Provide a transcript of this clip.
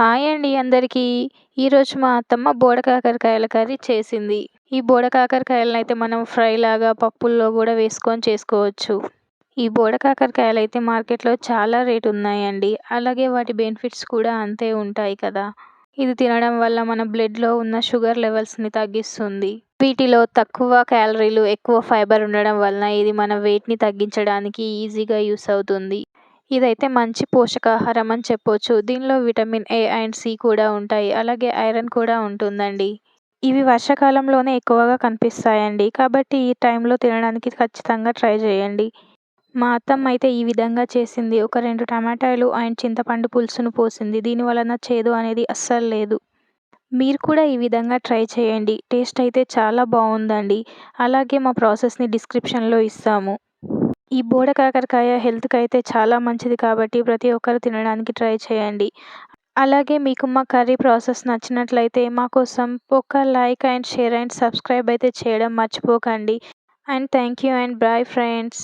Hi అండి అందరికీ. ఈరోజు మా అత్తమ్మ బోడ కాకరకాయల కర్రీ చేసింది. ఈ బోడకాకరకాయలను అయితే మనం ఫ్రై లాగా పప్పుల్లో కూడా వేసుకొని చేసుకోవచ్చు. ఈ బోడ కాకరకాయలు అయితే మార్కెట్లో చాలా రేటు ఉన్నాయండి. అలాగే వాటి బెనిఫిట్స్ కూడా అంతే ఉంటాయి కదా. ఇది తినడం వల్ల మన బ్లడ్లో ఉన్న షుగర్ లెవెల్స్ని తగ్గిస్తుంది. వీటిలో తక్కువ క్యాలరీలు ఎక్కువ ఫైబర్ ఉండడం వలన ఇది మన వెయిట్ని తగ్గించడానికి ఈజీగా యూస్ అవుతుంది. ఇదైతే మంచి పోషకాహారం అని చెప్పొచ్చు. దీనిలో విటమిన్ ఏ అండ్ సి కూడా ఉంటాయి. అలాగే ఐరన్ కూడా ఉంటుందండి. ఇవి వర్షాకాలంలోనే ఎక్కువగా కనిపిస్తాయండి. కాబట్టి ఈ టైంలో తినడానికి ఖచ్చితంగా ట్రై చేయండి. మా అత్తమ్మ అయితే ఈ విధంగా చేసింది. ఒక రెండు టమాటాలు అండ్ చింతపండు పులుసును పోసింది. దీని వలన చేదు అనేది అస్సలు లేదు. మీరు కూడా ఈ విధంగా ట్రై చేయండి. టేస్ట్ అయితే చాలా బాగుందండి. అలాగే మా ప్రాసెస్ని డిస్క్రిప్షన్లో ఇస్తాము. ఈ బోడ కాకరకాయ హెల్త్కి అయితే చాలా మంచిది కాబట్టి ప్రతి ఒక్కరు తినడానికి ట్రై చేయండి. అలాగే మీకు మా కర్రీ ప్రాసెస్ నచ్చినట్లయితే మా కోసం ఒక like and share and subscribe అయితే చేయడం మర్చిపోకండి. And thank you and bye friends.